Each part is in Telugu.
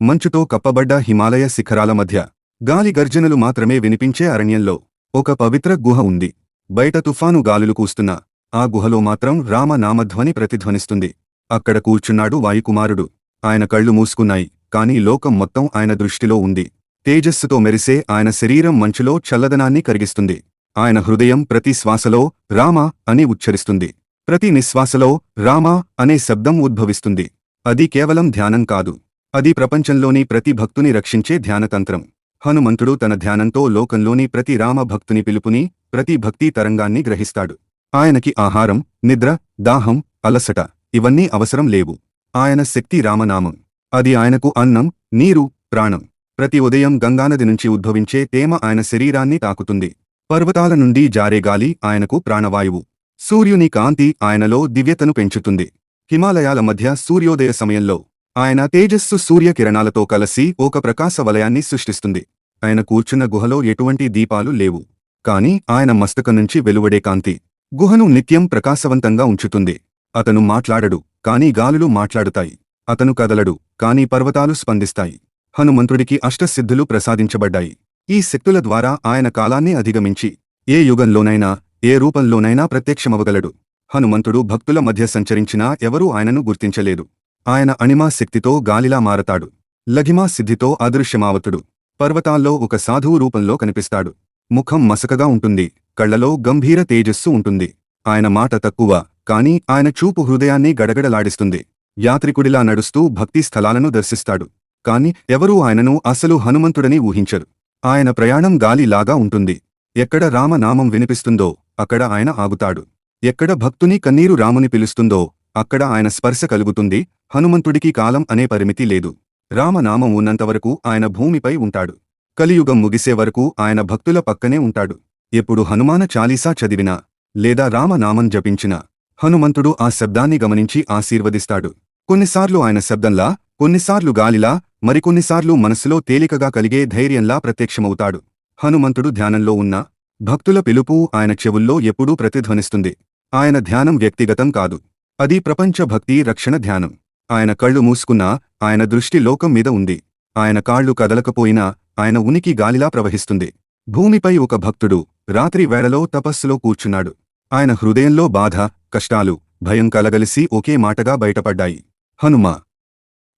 మంచుతో కప్పబడ్డ హిమాలయ శిఖరాల మధ్య గాలి గర్జనలు మాత్రమే వినిపించే అరణ్యంలో ఒక పవిత్ర గుహ ఉంది. బయట తుఫాను గాలులు కూస్తున్నా ఆ గుహలో మాత్రం రామ నామధ్వని ప్రతిధ్వనిస్తుంది. అక్కడ కూర్చున్నాడు వాయుకుమారుడు. ఆయన కళ్ళు మూసుకున్నాయి కాని లోకం మొత్తం ఆయన దృష్టిలో ఉంది. తేజస్సుతో మెరిసే ఆయన శరీరం మంచులో చల్లదనాన్ని కరిగిస్తుంది. ఆయన హృదయం ప్రతి శ్వాసలో రామ అని ఉచ్చరిస్తుంది. ప్రతి నిశ్వాసలో రామ అనే శబ్దం ఉద్భవిస్తుంది. అది కేవలం ధ్యానం కాదు. అది ప్రపంచంలోని ప్రతి భక్తుని రక్షించే ధ్యానతంత్రం. హనుమంతుడు తన ధ్యానంతో లోకంలోని ప్రతి రామ భక్తుని పిలుపుని ప్రతి భక్తి తరంగాన్ని గ్రహిస్తాడు. ఆయనకి ఆహారం నిద్ర దాహం అలసట ఇవన్నీ అవసరం లేవు. ఆయన శక్తి రామనామం. అది ఆయనకు అన్నం నీరు ప్రాణం. ప్రతి ఉదయం గంగానది నుంచి ఉద్భవించే తేమ ఆయన శరీరాన్ని తాకుతుంది. పర్వతాల నుండి జారే గాలి ఆయనకు ప్రాణవాయువు. సూర్యుని కాంతి ఆయనలో దివ్యతను పెంచుతుంది. హిమాలయాల మధ్య సూర్యోదయ సమయంలో ఆయన తేజస్సు సూర్యకిరణాలతో కలసి ఒక ప్రకాశ వలయాన్ని సృష్టిస్తుంది. ఆయన కూర్చున్న గుహలో ఎటువంటి దీపాలు లేవు. కాని ఆయన మస్తకం నుంచి వెలువడే కాంతి. గుహను నిత్యం ప్రకాశవంతంగా ఉంచుతుంది. అతను మాట్లాడడు కాని గాలులు మాట్లాడుతాయి. అతను కదలడు కాని పర్వతాలు స్పందిస్తాయి. హనుమంతుడికి అష్టసిద్ధులు ప్రసాదించబడ్డాయి. ఈ శక్తుల ద్వారా ఆయన కాలాన్ని అధిగమించి ఏ యుగంలోనైనా ఏ రూపంలోనైనా ప్రత్యక్షమవగలడు. హనుమంతుడు భక్తుల మధ్య సంచరించినా ఎవరూ ఆయనను గుర్తించలేదు. ఆయన అణిమా శక్తితో గాలిలా మారతాడు. లఘిమా సిద్ధితో అదృశ్యమావతుడు. పర్వతాల్లో ఒక సాధువు రూపంలో కనిపిస్తాడు. ముఖం మసకగా ఉంటుంది. కళ్ళలో గంభీర తేజస్సు ఉంటుంది. ఆయన మాట తక్కువ కాని ఆయన చూపు హృదయాన్ని గడగడలాడిస్తుంది. యాత్రికుడిలా నడుస్తూ భక్తి స్థలాలను దర్శిస్తాడు. కాని ఎవరూ ఆయనను అసలు హనుమంతుడని ఊహించరు. ఆయన ప్రయాణం గాలిలాగా ఉంటుంది. ఎక్కడ రామనామం వినిపిస్తుందో అక్కడ ఆయన ఆగుతాడు. ఎక్కడ భక్తుని కన్నీరు రాముని పిలుస్తుందో అక్కడ ఆయన స్పర్శ కలుగుతుంది హనుమంతుడికి కాలం అనే పరిమితి లేదు. రామనామం ఉన్నంతవరకు ఆయన భూమిపై ఉంటాడు. కలియుగం ముగిసే వరకు ఆయన భక్తుల పక్కనే ఉంటాడు. ఎప్పుడు హనుమాన చాలీసా చదివినా లేదా రామనామం జపించినా హనుమంతుడు ఆ శబ్దాన్ని గమనించి ఆశీర్వదిస్తాడు. కొన్నిసార్లు ఆయన శబ్దంలా కొన్నిసార్లు గాలిలా మరికొన్నిసార్లు మనసులో తేలికగా కలిగే ధైర్యంలా ప్రత్యక్షమవుతాడు. హనుమంతుడు ధ్యానంలో ఉన్న భక్తుల పిలుపు ఆయన చెవుల్లో ఎప్పుడూ ప్రతిధ్వనిస్తుంది. ఆయన ధ్యానం వ్యక్తిగతం కాదు. అది ప్రపంచ భక్తి రక్షణ ధ్యానం. ఆయన కళ్ళు మూసుకున్నా ఆయన దృష్టి లోకం మీద ఉంది. ఆయన కాళ్ళు కదలకపోయినా ఆయన ఉనికి గాలిలా ప్రవహిస్తుంది. భూమిపై ఒక భక్తుడు రాత్రి వేళలో తపస్సులో కూర్చున్నాడు. ఆయన హృదయంలో బాధ కష్టాలు భయం కలగలిసి ఒకే మాటగా బయటపడ్డాయి. హనుమా!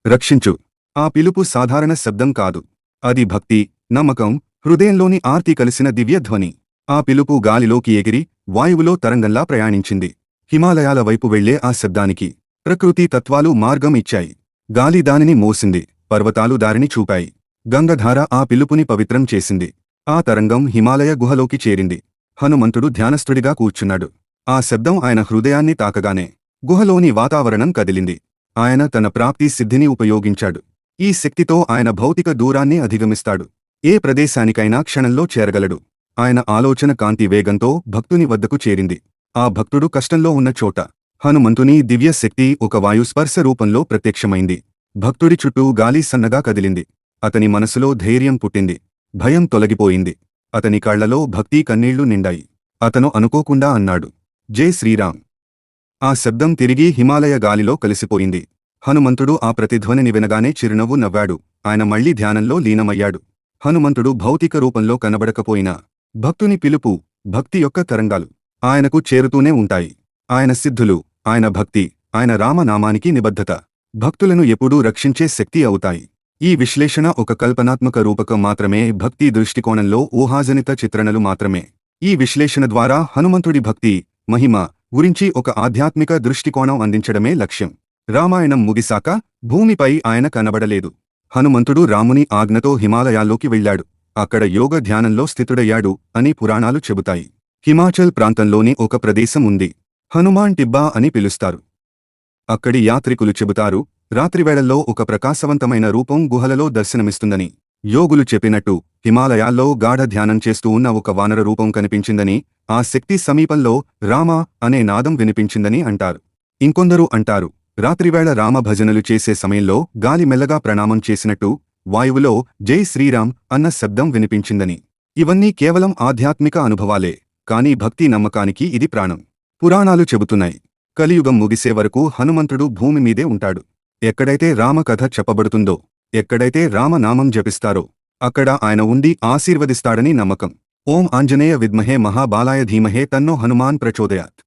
రక్షించు. ఆ పిలుపు సాధారణ శబ్దం కాదు. అది భక్తి నమ్మకం హృదయంలోని ఆర్తి కలిసిన దివ్యధ్వని ఆ పిలుపు గాలిలోకి ఎగిరి వాయువులో తరంగంలా ప్రయాణించింది. హిమాలయాల వైపు వెళ్ళే ఆ శబ్దానికి ప్రకృతి తత్వాలు మార్గం ఇచ్చాయి. గాలి దానిని మోసింది పర్వతాలు దారిని చూపాయి. గంగధార ఆ పిలుపుని పవిత్రం చేసింది. ఆ తరంగం హిమాలయ గుహలోకి చేరింది. హనుమంతుడు ధ్యానస్థుడిగా కూర్చున్నాడు. ఆ శబ్దం ఆయన హృదయాన్ని తాకగానే గుహలోని వాతావరణం కదిలింది. ఆయన తన ప్రాప్తి సిద్ధిని ఉపయోగించాడు. ఈ శక్తితో ఆయన భౌతిక దూరాన్ని అధిగమిస్తాడు. ఏ ప్రదేశానికైనా క్షణంలో చేరగలడు. ఆయన ఆలోచన కాంతి వేగంతో భక్తుని వద్దకు చేరింది. ఆ భక్తుడు కష్టంలో ఉన్న చోట హనుమంతుని దివ్యశక్తి ఒక వాయుస్పర్శ రూపంలో ప్రత్యక్షమైంది. భక్తుడి చుట్టూ గాలి సన్నగా కదిలింది. అతని మనసులో ధైర్యం పుట్టింది. భయం తొలగిపోయింది. అతని కళ్ళలో భక్తి కన్నీళ్ళు నిండాయి. అతను అనుకోకుండా అన్నాడు జై శ్రీరామ్. ఆ శబ్దం తిరిగి హిమాలయ గాలిలో కలిసిపోయింది. హనుమంతుడు ఆ ప్రతిధ్వనిని వినగానే చిరునవ్వు నవ్వాడు. ఆయన మళ్ళీ ధ్యానంలో లీనమయ్యాడు. హనుమంతుడు భౌతిక రూపంలో కనబడకపోయినా భక్తుని పిలుపు భక్తి యొక్క తరంగాలు ఆయనకు చేరుతూనే ఉంటాయి. ఆయన సిద్ధులు ఆయన భక్తి ఆయన రామనామానికి నిబద్ధత. భక్తులను ఎప్పుడూ రక్షించే శక్తి అవుతాయి. ఈ విశ్లేషణ ఒక కల్పనాత్మక రూపకం మాత్రమే భక్తి దృష్టికోణంలో ఊహాజనిత చిత్రణలు మాత్రమే. ఈ విశ్లేషణ ద్వారా హనుమంతుడి భక్తి మహిమ గురించి ఒక ఆధ్యాత్మిక దృష్టికోణం అందించడమే లక్ష్యం. రామాయణం ముగిసాక భూమిపై ఆయన కనబడలేదు. హనుమంతుడు రాముని ఆజ్ఞతో హిమాలయాల్లోకి వెళ్ళాడు అక్కడ యోగ ధ్యానంలో స్థితుడయ్యాడు అని పురాణాలు చెబుతాయి. హిమాచల్ ప్రాంతంలోని ఒక ప్రదేశం ఉంది. హనుమాన్ టిబ్బా అని పిలుస్తారు. అక్కడి యాత్రికులు చెబుతారు రాత్రివేళల్లో ఒక ప్రకాశవంతమైన రూపం గుహలలో దర్శనమిస్తుందని. యోగులు చెప్పినట్టు హిమాలయాల్లో గాఢ ధ్యానం చేస్తూ ఉన్న ఒక వానర రూపం కనిపించిందని ఆ శక్తి సమీపంలో రామ అనే నాదం వినిపించిందని అంటారు. ఇంకొందరు అంటారు రాత్రివేళ రామ భజనలు చేసే సమయంలో గాలి మెల్లగా ప్రణామం చేసినట్టు వాయువులో జై శ్రీరామ్ అన్న శబ్దం వినిపించిందని. ఇవన్నీ కేవలం ఆధ్యాత్మిక అనుభవాలే. కానీ భక్తి నమ్మకానికి ఇది ప్రాణం. పురాణాలు చెబుతున్నాయి. కలియుగం ముగిసే వరకు హనుమంతుడు భూమి మీదే ఉంటాడు. ఎక్కడైతే రామకథ చెప్పబడుతుందో ఎక్కడైతే రామనామం జపిస్తారో అక్కడ ఆయన ఉండి ఆశీర్వదిస్తాడని నమ్మకం. ఓం ఆంజనేయ విద్మహే మహాబాలాయ ధీమహే తన్నో హనుమాన్ ప్రచోదయాత్.